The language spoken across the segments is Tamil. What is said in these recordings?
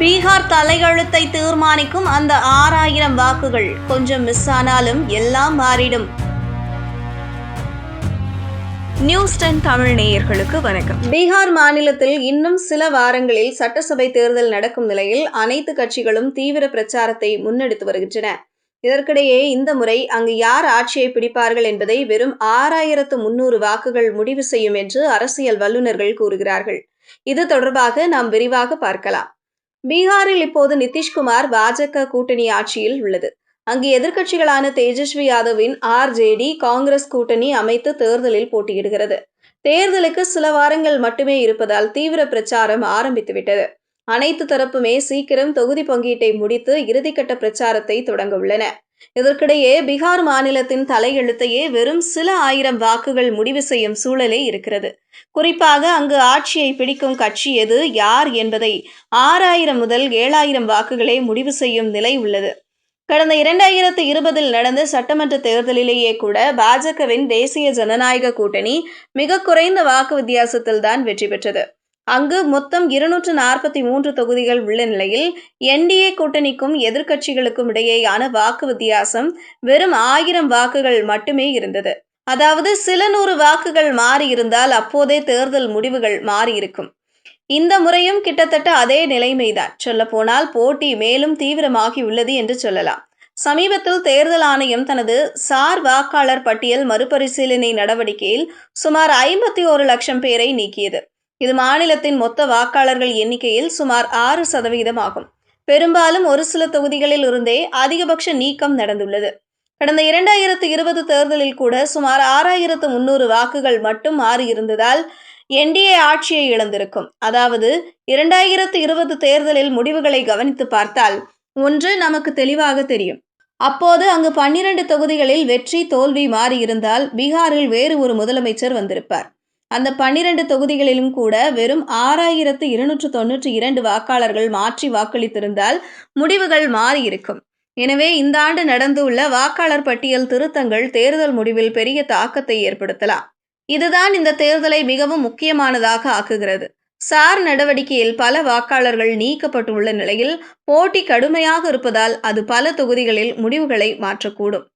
பீகார் தலையெழுத்தை தீர்மானிக்கும் அந்த ஆறாயிரம் வாக்குகள் கொஞ்சம் மிஸ் ஆனாலும் எல்லாம் மாறிடும். நியூஸ் டென் தமிழ் நேயர்களுக்கு வணக்கம். பீகார் மாநிலத்தில் இன்னும் சில வாரங்களில் சட்டசபை தேர்தல் நடக்கும் நிலையில் அனைத்து கட்சிகளும் தீவிர பிரச்சாரத்தை முன்னெடுத்து வருகின்றன. இதற்கிடையே இந்த முறை அங்கு யார் ஆட்சியை பிடிப்பார்கள் என்பதை வெறும் ஆறாயிரத்து முன்னூறு வாக்குகள் முடிவு செய்யும் என்று அரசியல் வல்லுநர்கள் கூறுகிறார்கள். இது தொடர்பாக நாம் விரிவாக பார்க்கலாம். பீகாரில் இப்போது நிதிஷ்குமார் பாஜக கூட்டணி ஆட்சியில் உள்ளது. அங்கு எதிர்க்கட்சிகளான தேஜஸ்வி யாதவின் ஆர்ஜேடி காங்கிரஸ் கூட்டணி அமைத்து தேர்தலில் போட்டியிடுகிறது. தேர்தலுக்கு சில வாரங்கள் மட்டுமே இருப்பதால் தீவிர பிரச்சாரம் ஆரம்பித்துவிட்டது. அனைத்து தரப்புமே சீக்கிரம் தொகுதி பங்கீட்டை முடித்து இறுதிக்கட்ட பிரச்சாரத்தை தொடங்க உள்ளன. இதற்கிடையே பீகார் மாநிலத்தின் தலையெழுத்தையே வெறும் சில ஆயிரம் வாக்குகள் முடிவு செய்யும் சூழலே இருக்கிறது. குறிப்பாக அங்கு ஆட்சியை பிடிக்கும் கட்சி எது யார் என்பதை ஆறாயிரம் முதல் ஏழாயிரம் வாக்குகளே முடிவு செய்யும் நிலை உள்ளது. கடந்த இரண்டாயிரத்து இருபதில் நடந்த சட்டமன்ற தேர்தலிலேயே கூட பாஜகவின் தேசிய ஜனநாயக கூட்டணி மிக குறைந்த வாக்கு வித்தியாசத்தில் தான் வெற்றி பெற்றது. அங்கு மொத்தம் இருநூற்று நாற்பத்தி மூன்று தொகுதிகள் உள்ள நிலையில் என்டிஏ கூட்டணிக்கும் எதிர்க்கட்சிகளுக்கும் இடையேயான வாக்கு வித்தியாசம் வெறும் ஆயிரம் வாக்குகள் மட்டுமே இருந்தது. அதாவது சில நூறு வாக்குகள் மாறியிருந்தால் அப்போதே தேர்தல் முடிவுகள் மாறியிருக்கும் இந்த முறையும் கிட்டத்தட்ட அதே நிலைமைதான். சொல்லப்போனால் போட்டி மேலும் தீவிரமாகி உள்ளது என்று சொல்லலாம். சமீபத்தில் தேர்தல் ஆணையம் தனது சார் வாக்காளர் பட்டியல் மறுபரிசீலனை நடவடிக்கையில் சுமார் ஐம்பத்தி ஒரு லட்சம் பேரை நீக்கியது. இது மாநிலத்தின் மொத்த வாக்காளர்கள் எண்ணிக்கையில் சுமார் ஆறு சதவீதம் ஆகும் பெரும்பாலும் ஒரு சில தொகுதிகளில் இருந்தே அதிகபட்ச நீக்கம் நடந்துள்ளது. கடந்த இரண்டாயிரத்து இருபது தேர்தலில் கூட சுமார் ஆறாயிரத்து முன்னூறு வாக்குகள் மட்டும் மாறியிருந்ததால் என்டிஏ ஆட்சியை இழந்திருக்கும். அதாவது இரண்டாயிரத்து இருபது தேர்தலில் முடிவுகளை கவனித்து பார்த்தால் ஒன்று நமக்கு தெளிவாக தெரியும். அப்போது அங்கு பன்னிரண்டு தொகுதிகளில் வெற்றி தோல்வி மாறியிருந்தால் பீகாரில் வேறு ஒரு முதலமைச்சர் வந்திருப்பார். அந்த பன்னிரண்டு தொகுதிகளிலும் கூட வெறும் ஆறாயிரத்து இருநூற்று தொன்னூற்றி இரண்டு வாக்காளர்கள் மாற்றி வாக்களித்திருந்தால் முடிவுகள் மாறியிருக்கும் எனவே இந்த ஆண்டு நடந்துள்ள வாக்காளர் பட்டியல் திருத்தங்கள் தேர்தல் முடிவில் பெரிய தாக்கத்தை ஏற்படுத்தலாம். இதுதான் இந்த தேர்தலை மிகவும் முக்கியமானதாக ஆக்குகிறது. சார் நடவடிக்கையில் பல வாக்காளர்கள் நீக்கப்பட்டுள்ள நிலையில் போட்டி கடுமையாக இருப்பதால் அது பல தொகுதிகளில் முடிவுகளை மாற்றக்கூடும்.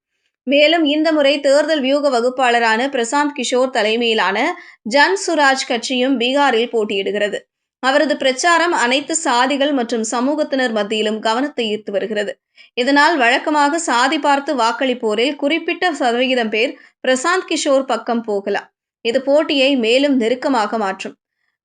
மேலும் இந்த முறை தேர்தல் வியூக வகுப்பாளரான பிரசாந்த் கிஷோர் தலைமையிலான ஜன் சுராஜ் கட்சியும் பீகாரில் போட்டியிடுகிறது. அவரது பிரச்சாரம் அனைத்து சாதிகள் மற்றும் சமூகத்தினர் மத்தியிலும் கவனத்தை ஈர்த்து வருகிறது. இதனால் வழக்கமாக சாதி பார்த்து வாக்களிப்போரில் குறிப்பிட்ட சதவிகிதம் பேர் பிரசாந்த் கிஷோர் பக்கம் போகலாம். இது போட்டியை மேலும் நெருக்கமாக மாற்றும்.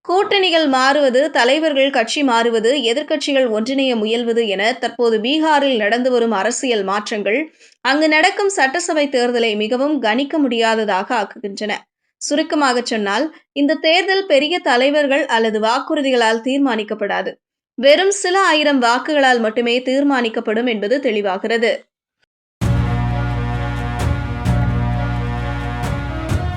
கூட்டணிகள் மாறுவது தலைவர்கள் கட்சி மாறுவது எதிர்க்கட்சிகள் ஒன்றிணைய முயல்வது என தற்போது பீகாரில் நடந்து வரும் அரசியல் மாற்றங்கள் அங்கு நடக்கும் சட்டசபை தேர்தலை மிகவும் கணிக்க முடியாததாக ஆக்குகின்றன. சுருக்கமாக சொன்னால் இந்த தேர்தல் பெரிய தலைவர்கள் அல்லது வாக்குறுதிகளால் தீர்மானிக்கப்படாது. வெறும் சில ஆயிரம் வாக்குகளால் மட்டுமே தீர்மானிக்கப்படும் என்பது தெளிவாகிறது.